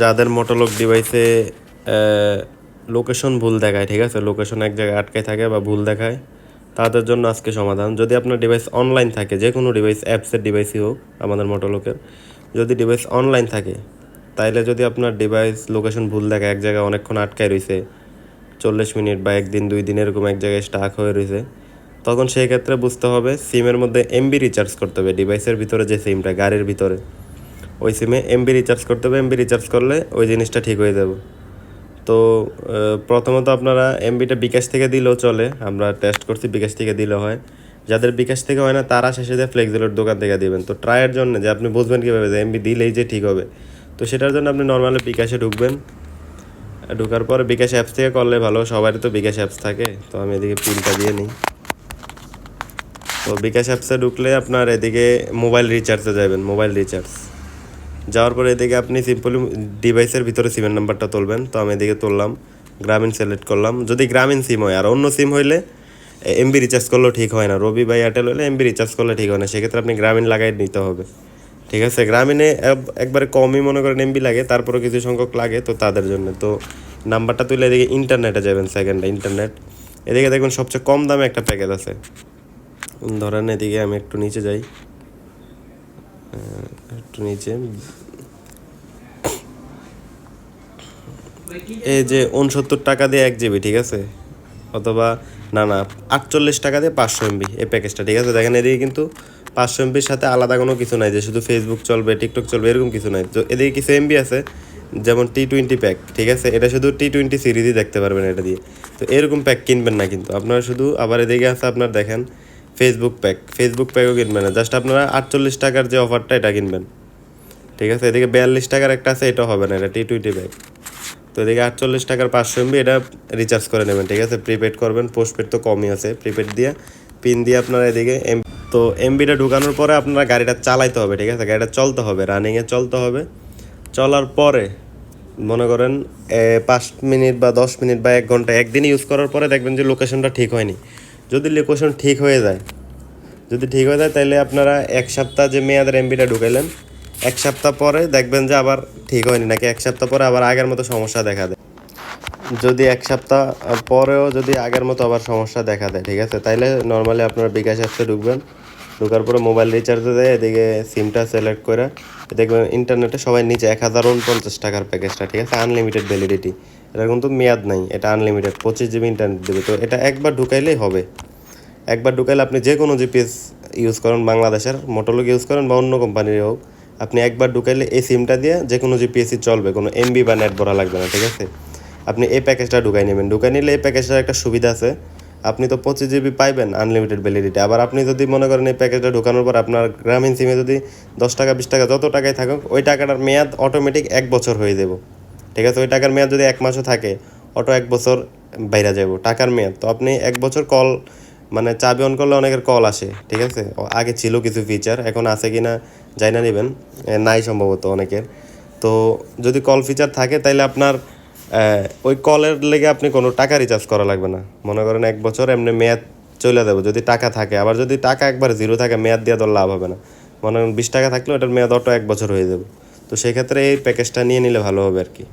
যাদের মোটোলক ডিভাইসে লোকেশন ভুল দেখায়, ঠিক আছে? লোকেশন এক জায়গায় আটকে থাকে বা ভুল দেখায়, তাদের জন্য আজকে সমাধান। যদি আপনার ডিভাইস অনলাইন থাকে যে কোনো ডিভাইস অ্যাপসের ডিভাইসই হোক, আমাদের মোটোলকের যদি ডিভাইস অনলাইন থাকে, তাইলে যদি আপনার ডিভাইস লোকেশন ভুল দেখায়, এক জায়গায় অনেকক্ষণ আটকায় রয়েছে চল্লিশ মিনিট বা একদিন, দুই দিন, এরকম এক জায়গায় স্টাক হয়ে রয়েছে তখন সেই ক্ষেত্রে বুঝতে হবে সিমের মধ্যে এমবি রিচার্জ করতে হবে ডিভাইসের ভিতরে যে সিমটা গাড়ির ভিতরে। ওই সিমে এমবি রিচার্জ করতে হবে এমবি রিচার্জ করলে ওই জিনিসটা ঠিক হয়ে যাবে। তো প্রথমত আপনারা এমবিটা বিকাশ থেকে দিলেও চলে, আমরা টেস্ট করছি বিকাশ থেকে দিলে হয়। যাদের বিকাশ থেকে হয় না, তারা শেষে দিয়ে ফ্লেক্সিলোর দোকান থেকে দিবেন। তো ট্রায়ের জন্য যে আপনি বুঝবেন কীভাবে যে এমবি দিলেই যে ঠিক হবে। তো সেটার জন্য আপনি নর্মালি বিকাশে ঢুকবেন। ঢোকার পর বিকাশ অ্যাপস থেকে করলে ভালো, সবারই তো বিকাশ অ্যাপস থাকে। তো আমি এদিকে পিনটা দিয়ে নিই। তো বিকাশ অ্যাপসে ঢুকলে আপনার এদিকে মোবাইল রিচার্জে যাবেন মোবাইল রিচার্জ যাওয়ার পরে এদিকে আপনি সিম্পলি ডিভাইসের ভিতরে সিমের নাম্বারটা তুলবেন। তো আমি এদিকে তুললাম, গ্রামীণ সিলেক্ট করলাম। যদি গ্রামীণ সিম হয়, আর অন্য সিম হইলে এমবি রিচার্জ করলেও ঠিক হয় না। রবি বা এয়ারটেল হলে এমবি রিচার্জ করলে ঠিক হয় না। সেক্ষেত্রে আপনি গ্রামীণ লাগাই নিতে হবে। ঠিক আছে? গ্রামীণে একবারে কমই মনে করেন এমবি লাগে তারপরে কিছু সংখ্যক লাগে তো তাদের জন্য। তো নাম্বারটা তুলে এদিকে ইন্টারনেটে যাবেন সেকেন্ডে ইন্টারনেট এদিকে দেখবেন সবচেয়ে কম দামে একটা প্যাকেজ আছে। ধরেন এদিকে আমি একটু নিচে যাই। একটু নিচে। এই যে উনসত্তর টাকা দিয়ে এক জিবি, ঠিক আছে? অথবা, না না, আটচল্লিশ টাকা দিয়ে পাঁচশো এমবি এই প্যাকেজটা, ঠিক আছে? দেখেন, এদিকে কিন্তু পাঁচশো এমবির সাথে আলাদা কোনো কিছু নাই, যে শুধু ফেসবুক চলবে টিকটক চলবে, এরকম কিছু নাই। তো এদিকে কিছু এমবি আছে, যেমন টি টোয়েন্টি প্যাক ঠিক আছে? এটা শুধু টি টোয়েন্টি সিরিজই দেখতে পারবেন এটা দিয়ে। তো এরকম প্যাক কিনবেন না কিন্তু। আপনারা শুধু, আবার এদিকে আছে আপনার দেখেন ফেসবুক প্যাক ফেসবুক প্যাকও কিনবেন না। জাস্ট আপনারা আটচল্লিশ টাকার যে অফারটা এটা কিনবেন। ঠিক আছে? এদিকে বিয়াল্লিশ টাকার একটা আছে এটা হবে না, এটা টি টোয়েন্টি প্যাক তো এদিকে আটচল্লিশ টাকার পাঁচশো এমবি এটা রিচার্জ করে নেবেন, ঠিক আছে? প্রিপেড করবেন পোস্টপেড তো কমই আছে। প্রিপেড দিয়ে পিন দিয়ে আপনারা এদিকে এম তো এমবিটা ঢুকানোর পরে আপনারা গাড়িটা চালাইতে হবে, ঠিক আছে? গাড়িটা চলতে হবে রানিংয়ে চলতে হবে। চলার পরে মনে করেন পাঁচ মিনিট বা দশ মিনিট বা এক ঘণ্টা, একদিন ইউজ করার পরে দেখবেন যে লোকেশনটা ঠিক হয়নি। যদি লোকেশন ঠিক হয়ে যায়, যদি ঠিক হয়ে যায় তাহলে আপনারা এক সপ্তাহ যে মেয়াদের এমবিটা ঢুকাইলেন এক সপ্তাহ পরে দেখবেন যে আবার ঠিক হয়নি, নাকি এক সপ্তাহ পরে আবার আগের মতো সমস্যা দেখা দেয়। যদি এক সপ্তাহ পরেও যদি আগের মতো আবার সমস্যা দেখা দেয়, ঠিক আছে? তাইলে নর্মালি আপনারা বিকাশ অ্যাপসে ঢুকবেন। ঢোকার পরে মোবাইল রিচার্জে দেয়, এদিকে সিমটা সিলেক্ট করে দেখবেন ইন্টারনেটে সবাই নিচে এক হাজার উনপঞ্চাশ টাকার প্যাকেজটা ঠিক আছে? আনলিমিটেড ভ্যালিডিটি এটা কিন্তু মেয়াদ নাই, এটা আনলিমিটেড পঁচিশ জিবি ইন্টারনেট দেবে। তো এটা একবার ঢুকাইলেই হবে। একবার ঢুকাইলে আপনি যে কোনো জিপিএস ইউজ করেন, বাংলাদেশের মোটরলোক ইউজ করেন বা অন্য কোম্পানির হোক আপনি একবার ঢুকাইলে এই সিমটা দিয়ে যে কোনো জিপিএসই চলবে, কোনো এমবি বা নেট ভরা লাগবে না, ঠিক আছে? আপনি এই প্যাকেজটা ঢুকাই নেবেন। ঢুকাই নিলে এই প্যাকেজটার একটা সুবিধা আছে। আপনি তো পঁচিশ জিবি পাইবেন আনলিমিটেড ভ্যালিডিটি আবার আপনি যদি মনে করেন এই প্যাকেজটা ঢুকানোর পর আপনার গ্রামীণ সিমে যদি দশ টাকা, বিশ টাকা যত টাকায় থাকুক, ওই টাকাটার মেয়াদ অটোমেটিক এক বছর হয়ে যাব। ঠিক আছে? ওই টাকার মেয়াদ যদি এক মাসও থাকে, অটো এক বছর বাইরে যাব টাকার মেয়াদ। তো আপনি এক বছর কল মানে চাবি অন করলে অনেকের কল আসে, ঠিক আছে? আগে ছিল কিছু ফিচার এখন আছে কি না যাই না নেবেন নাই সম্ভবত অনেকের। তো যদি কল ফিচার থাকে, তাইলে আপনার ওই কলের লেগে আপনি কোনো টাকা রিচার্জ করা লাগবে না। মনে করেন এক বছর এমনি মেয়াদ চলে যাবে, যদি টাকা থাকে। আবার যদি টাকা একবার জিরো থাকে, মেয়াদ দেওয়া তো লাভ হবে না। মনে করেন বিশ টাকা থাকলেও এটার মেয়াদ অটো এক বছর হয়ে যাবে। তো সেক্ষেত্রে এই প্যাকেজটা নিয়ে নিলে ভালো হবে আর কি।